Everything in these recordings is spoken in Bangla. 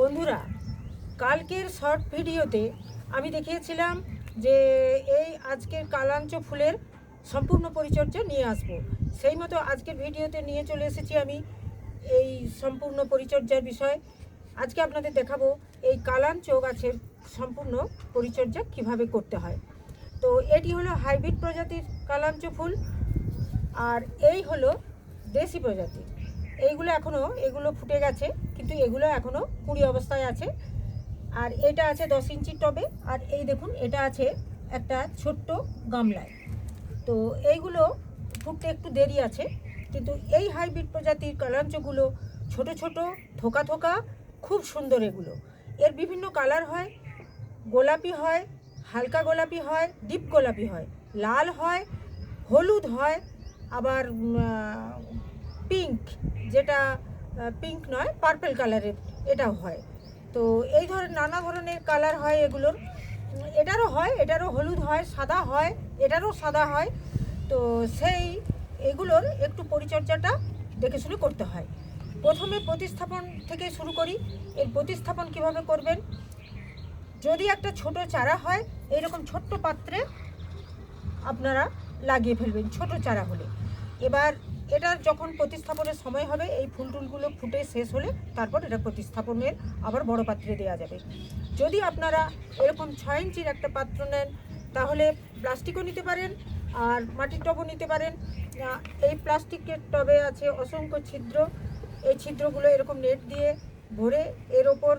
বন্ধুরা, কালকের শর্ট ভিডিওতে আমি দেখিয়েছিলাম যে এই আজকের কালাঞ্চ ফুলের সম্পূর্ণ পরিচর্যা নিয়ে আসব। সেই মতো আজকের ভিডিওতে নিয়ে চলে এসেছি আমি এই সম্পূর্ণ পরিচর্যার বিষয়। আজকে আপনাদের দেখাবো এই কালাঞ্চ গাছের সম্পূর্ণ পরিচর্যা কীভাবে করতে হয়। তো এটি হলো হাইব্রিড প্রজাতির কালাঞ্চ ফুল, আর এই হলো দেশি প্রজাতির। এইগুলো এখনও এগুলো ফুটে গেছে, কিন্তু এগুলো এখনও কুড়ি অবস্থায় আছে। আর এটা আছে দশ ইঞ্চির টবে, আর এই দেখুন, এটা আছে একটা ছোট্ট গামলায়। তো এইগুলো ফুটতে একটু দেরি আছে, কিন্তু এই হাইব্রিড প্রজাতির কালাঞ্চগুলো ছোট ছোট, থোকা থোকা, খুব সুন্দর এগুলো। এর বিভিন্ন কালার হয়, গোলাপি হয়, হালকা গোলাপি হয়, ডিপ গোলাপি হয়। লাল হয়, হলুদ হয়, আবার পিঙ্ক। যেটা পিঙ্ক নয় পার্পেল কালারের এটাও হয়। তো এই ধরনের নানা ধরনের কালার হয় এগুলোর। এটারও হয়, এটারও হলুদ হয়, সাদা হয়, এটারও সাদা হয়। তো সেই এগুলোর একটু পরিচর্যাটা দেখে শুনে করতে হয়। প্রথমে প্রতিস্থাপন থেকে শুরু করি। এর প্রতিস্থাপন কীভাবে করবেন? যদি একটা ছোট চারা হয় এইরকম ছোট্ট পাত্রে আপনারা লাগিয়ে ফেলবেন, ছোট চারা হলে। এবার এটা যখন প্রতিস্থাপনের সময় হবে, এই ফুল টুলগুলো ফুটে শেষ হলে তারপর এটা প্রতিস্থাপনের আবার বড় পাত্রে দেওয়া যাবে। যদি আপনারা এরকম ছয় ইঞ্চির একটা পাত্র নেন, তাহলে প্লাস্টিকও নিতে পারেন আর মাটির টবও নিতে পারেন। এই প্লাস্টিকের টবে আছে অসংখ্য ছিদ্র। এই ছিদ্রগুলো এরকম নেট দিয়ে ভরে এর ওপর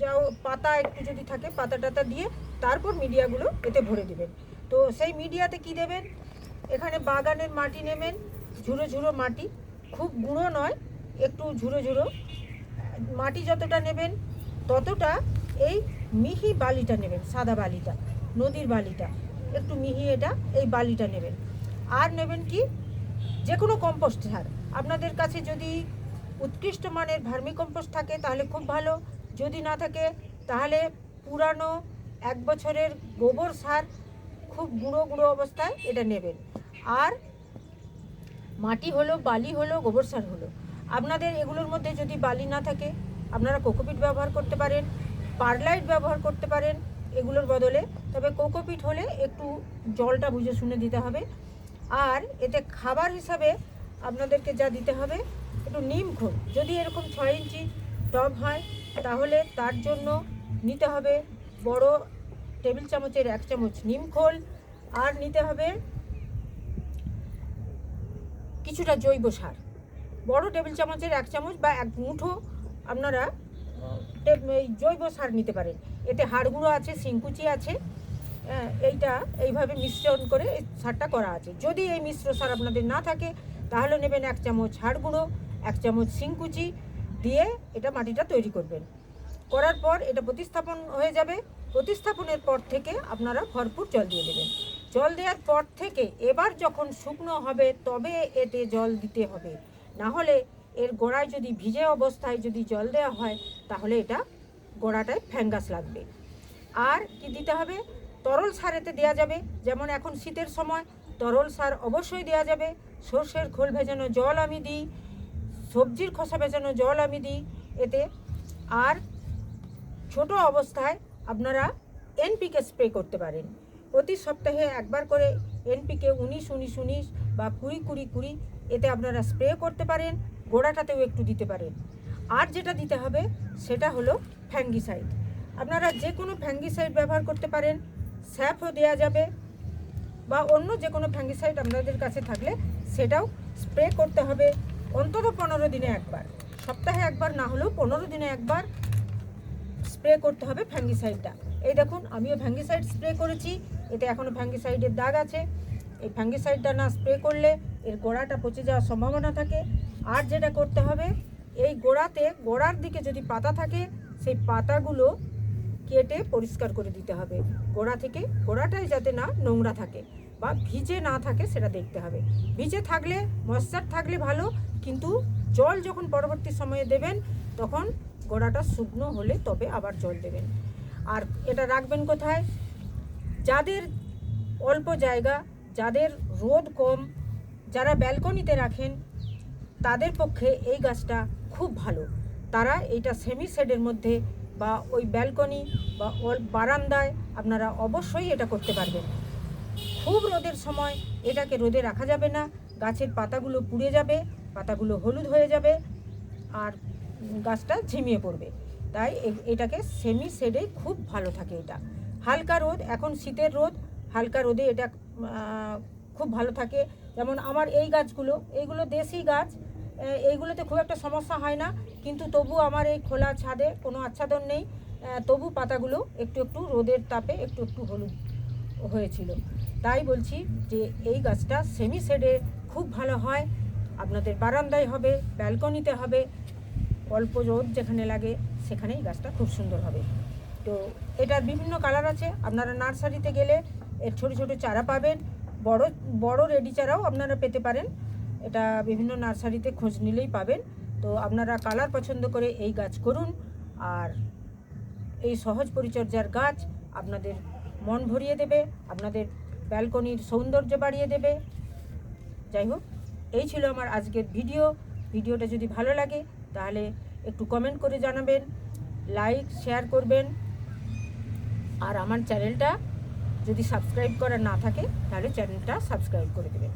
যাও পাতা একটু যদি থাকে, পাতা টাতা দিয়ে তারপর মিডিয়াগুলো এতে ভরে দেবেন। তো সেই মিডিয়াতে কি দেবেন? এখানে বাগানের মাটি নেবেন ঝুড়ো ঝুড়ো মাটি, খুব গুঁড়ো নয়, একটু ঝুড়ো ঝুড়ো মাটি যতটা নেবেন, ততটা এই মিহি বালিটা নেবেন, সাদা বালিটা, নদীর বালিটা। একটু মিহি এটা, এই বালিটা নেবেন। আর নেবেন কি? যে কোনো কম্পোস্ট সার। আপনাদের কাছে যদি উৎকৃষ্ট মানের ভার্মি কম্পোস্ট থাকে, তাহলে খুব ভালো। যদি না থাকে, তাহলে পুরানো এক বছরের গোবর সার খুব গুঁড়ো গুঁড়ো অবস্থায় এটা নেবেন। আর মাটি হলো, বালি হলো, গোবর সার হলো। আপনাদের এগুলোর মধ্যে যদি বালি না থাকে, আপনারা কোকোপিট ব্যবহার করতে পারেন, পারলাইট ব্যবহার করতে পারেন এগুলোর বদলে। তবে কোকোপিট হলে একটু জলটা বুঝে শুনে দিতে হবে। আর এতে খাবার হিসাবে আপনাদেরকে যা দিতে হবে, একটু নিম খোল যদি এরকম ছয় ইঞ্চি টব হয়, তাহলে তার জন্য নিতে হবে বড় টেবিল চামচের এক চামচ নিম খোল আর নিতে হবে কিছুটা জৈব সার। বড় টেবিল চামচের এক চামচ বা এক মুঠো আপনারা জৈব সার নিতে পারেন। এতে হাড়গুঁড়ো আছে শিংকুচি আছে হ্যাঁ, এইটা এইভাবে মিশ্রণ করে এই সারটা করা আছে। যদি এই মিশ্র সার আপনাদের না থাকে তাহলে নেবেন এক চামচ হাড়গুঁড়ো এক চামচ শিংকুচি দিয়ে এটা মাটিটা তৈরি করবেন। করার পর এটা প্রতিস্থাপন হয়ে যাবে। প্রতিস্থাপনের পর থেকে আপনারা ভরপুর জল দিয়ে দেবেন। জল দেওয়ার পর থেকে এবার যখন শুকনো হবে, তবে এতে জল দিতে হবে। না হলে এর গোড়ায় যদি ভিজে অবস্থায় যদি জল দেওয়া হয়, তাহলে এটা গোড়াটায় ফ্যাঙ্গাস লাগবে। আর কি দিতে হবে? তরল সার এতে দেওয়া যাবে। যেমন এখন শীতের সময় তরল সার অবশ্যই দেওয়া যাবে। সর্ষের খোল ভেজানো জল আমি দিই, সবজির খোসা ভেজানো জল আমি দিই এতে। আর ছোট অবস্থায় আপনারা এনপিকে স্প্রে করতে পারেন। প্রতি সপ্তাহে একবার করে এনপিকে উনিশ উনিশ উনিশ বা কুড়ি কুড়ি কুড়ি এতে আপনারা স্প্রে করতে পারেন, গোড়াটাতেও একটু দিতে পারেন। আর যেটা দিতে হবে, সেটা হলো ফ্যাঙ্গিসাইড। আপনারা যে কোনো ফ্যাঙ্গিসাইড ব্যবহার করতে পারেন, স্যাপও দেওয়া যাবে বা অন্য যে কোনো ফ্যাঙ্গিসাইড আপনাদের কাছে থাকলে সেটাও স্প্রে করতে হবে অন্তত পনেরো দিনে একবার। সপ্তাহে একবার না হলেও পনেরো দিনে একবার স্প্রে করতে হবে ফ্যাঙ্গিসাইডটা। এই দেখুন, আমিও ভ্যাঙ্গিসাইড স্প্রে করেছি। এতে এখনও ভ্যাঙ্গিসাইডের দাগ আছে। এই ভ্যাঙ্গিসাইডটা না স্প্রে করলে এর গোড়াটা পচে যাওয়ার সম্ভাবনা থাকে। আর যেটা করতে হবে, এই গোড়াতে, গোড়ার দিকে যদি পাতা থাকে, সেই পাতাগুলো কেটে পরিষ্কার করে দিতে হবে। গোড়া থেকে গোড়াটাই যাতে না নোংরা থাকে বা ভিজে না থাকে সেটা দেখতে হবে। ভিজে থাকলে ময়েশ্চার থাকলে ভালো, কিন্তু জল যখন পরবর্তী সময়ে দেবেন, তখন গোড়াটা শুকনো হলে তবে আবার জল দেবেন। আর এটা রাখবেন কোথায়? যাদের অল্প জায়গা, যাদের রোদ কম, যারা ব্যালকনিতে রাখেন, তাদের পক্ষে এই গাছটা খুব ভালো। তারা এইটা সেমি শেডের মধ্যে বা ওই ব্যালকনি বা বারান্দায় আপনারা অবশ্যই এটা করতে পারবেন। খুব রোদের সময় এটাকে রোদে রাখা যাবে না, গাছের পাতাগুলো পুড়ে যাবে, পাতাগুলো হলুদ হয়ে যাবে, আর গাছটা ঝিমিয়ে পড়বে। তাই এটাকে সেমি শেডে খুব ভালো থাকে এটা। হালকা রোদ, এখন শীতের রোদ, হালকা রোদে এটা খুব ভালো থাকে। যেমন আমার এই গাছগুলো এইগুলো দেশি গাছ এইগুলোতে খুব একটা সমস্যা হয় না, কিন্তু তবু আমার এই খোলা ছাদে কোনো আচ্ছাদন নেই। তবু পাতাগুলো একটু একটু রোদের তাপে একটু একটু হলুদ হয়েছিল। তাই বলছি যে এই গাছটা সেমি শেডে খুব ভালো হয়। আপনাদের বারান্দায় হবে ব্যালকনিতে হবে। অল্প রোদ যেখানে লাগে, সেখানেই গাছটা খুব সুন্দর হবে। তো এটার বিভিন্ন কালার আছে, আপনারা নার্সারিতে গেলে এর ছোটো ছোটো চারা পাবেন। বড় বড় রেডি চারাও আপনারা পেতে পারেন। এটা বিভিন্ন নার্সারিতে খোঁজ নিলেই পাবেন। তো আপনারা কালার পছন্দ করে এই গাছ করুন। আর এই সহজ পরিচর্যার গাছ আপনাদের মন ভরিয়ে দেবে, আপনাদের ব্যালকনির সৌন্দর্য বাড়িয়ে দেবে। যাই হোক, এই ছিল আমার আজকের ভিডিও। ভিডিওটা যদি ভালো লাগে তাহলে একটু কমেন্ট করে জানাবেন লাইক শেয়ার করবেন। আর আমার চ্যানেলটা যদি সাবস্ক্রাইব করা না থাকে, তাহলে চ্যানেলটা সাবস্ক্রাইব করে দেবেন।